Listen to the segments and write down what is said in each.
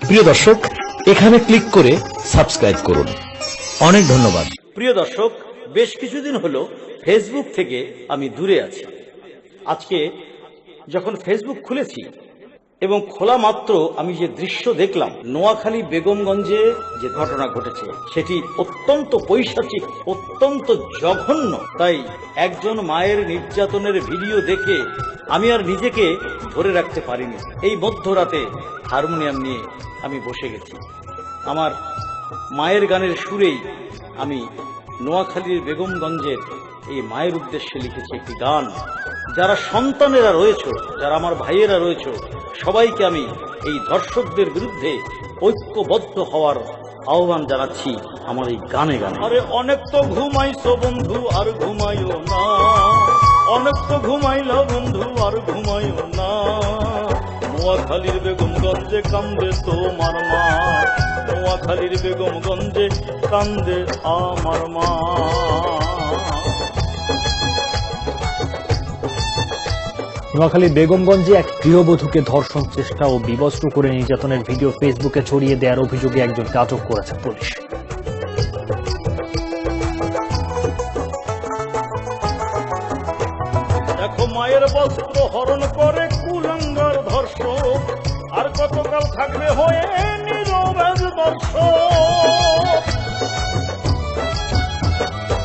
প্রিয় দর্শক, এখানে ক্লিক করে সাবস্ক্রাইব করুন। অনেক ধন্যবাদ। প্রিয় দর্শক, বেশ কিছুদিন হলো ফেসবুক থেকে আমি দূরে আছি। আজকে যখন ফেসবুক খুলেছি এবং খোলা মাত্র আমি যে দৃশ্য দেখলাম, নোয়াখালী বেগমগঞ্জে যে ঘটনা ঘটেছে, সেটি অত্যন্ত পৈশাচিক, অত্যন্ত জঘন্য। তাই একজন মায়ের নির্যাতনের ভিডিও দেখে আমি আর নিজেকে ধরে রাখতে পারিনি। এই মধ্যরাতে হারমোনিয়াম নিয়ে আমি বসে গেছি। আমার মায়ের গানের সুরেই আমি নোয়াখালীর বেগমগঞ্জের এই মায়ের উদ্দেশ্যে লিখেছি একটি গান। যারা সন্তানেরা রয়েছে, যারা আমার ভাইয়েরা রয়েছে সবাইকে আমি এই ধর্ষকদের বিরুদ্ধে ঐক্যবদ্ধ হওয়ার আহ্বান জানাচ্ছি আমার এই গানে গানে। আরে অনেক তো ঘুমাইছো বন্ধু, আর ঘুমাইও না। অনেক তো ঘুমাইলা বন্ধু, আর ঘুমাইও না। নোয়াখালীর বেগমগঞ্জে কান্দে তোমার মা। নোয়াখালীর বেগমগঞ্জে কান্দে আমার মা। নোয়াখালী বেগমগঞ্জে এক গৃহবধূকে ধর্ষণ চেষ্টা ও বিবস্ত্র করে নির্যাতনের ভিডিও ফেসবুকে ছড়িয়ে দেওয়ার অভিযোগে একজনকে আটক করেছে পুলিশ। দেখো মায়ের বস্ত্র হরণ করে কুলঙ্গার ধর্ষক, আর কতকাল থাকবে হয়ে নীরবের দর্শক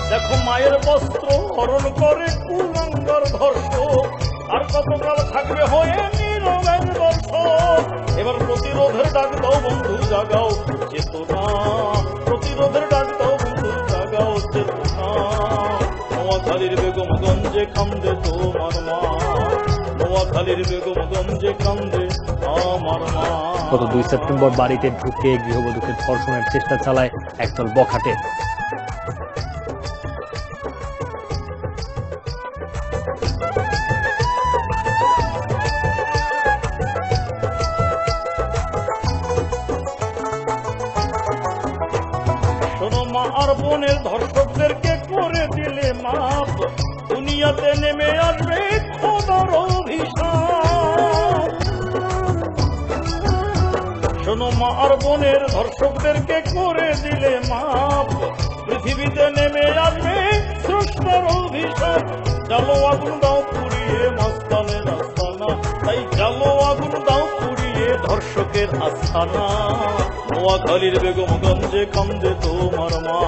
দেখো মায়ের বস্ত্র হরণ করে কুলঙ্গার ধর্ষক আর কতকাল থাকবে হয়ে নীরবের এবার প্রতিরোধের ডাক দাও বন্ধু, জাগাও চেতনা। প্রতিরোধের ডাক দাও বন্ধু, জাগাও চেতনা। নোয়াখালীর বেগমগঞ্জে তোমার মা। নোয়াখালীর বেগমগঞ্জে আমার মা। গত দুই সেপ্টেম্বর বাড়িতে ঢুকে গৃহবধূকে ধর্ষণের চেষ্টা চালায় একদল বখাটে। আর বোনের ধর্ষকদেরকে করে দিলে মাপ। দুনিয়াতে নেমে আসবে খোদার অভিশাপ। শোনো মা, আর বোনের ধর্ষকদেরকে করে দিলে মাপ। পৃথিবীতে নেমে আসবে স্রষ্টার অভিশাপ। জালো আগুন দাও পুড়িয়ে মাস্তানের আস্তানা তাই জালো আগুন দাও পুড়িয়ে ধর্ষকের আস্তানা নোয়াখালীর বেগমগঞ্জে কান্দে তোমার মা।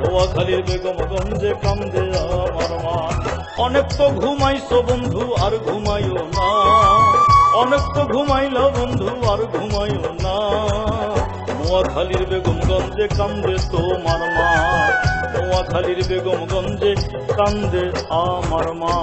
নোয়াখালীর বেগমগঞ্জে কান্দে আমার মা। অনেক তো ঘুমাইছো বন্ধু, আর ঘুমাইও না। অনেক তো ঘুমাইলা বন্ধু, আর ঘুমাইও না। নোয়াখালীর বেগমগঞ্জে কান্দে তোমার মা। নোয়াখালীর বেগমগঞ্জে কান্দে আমার মা।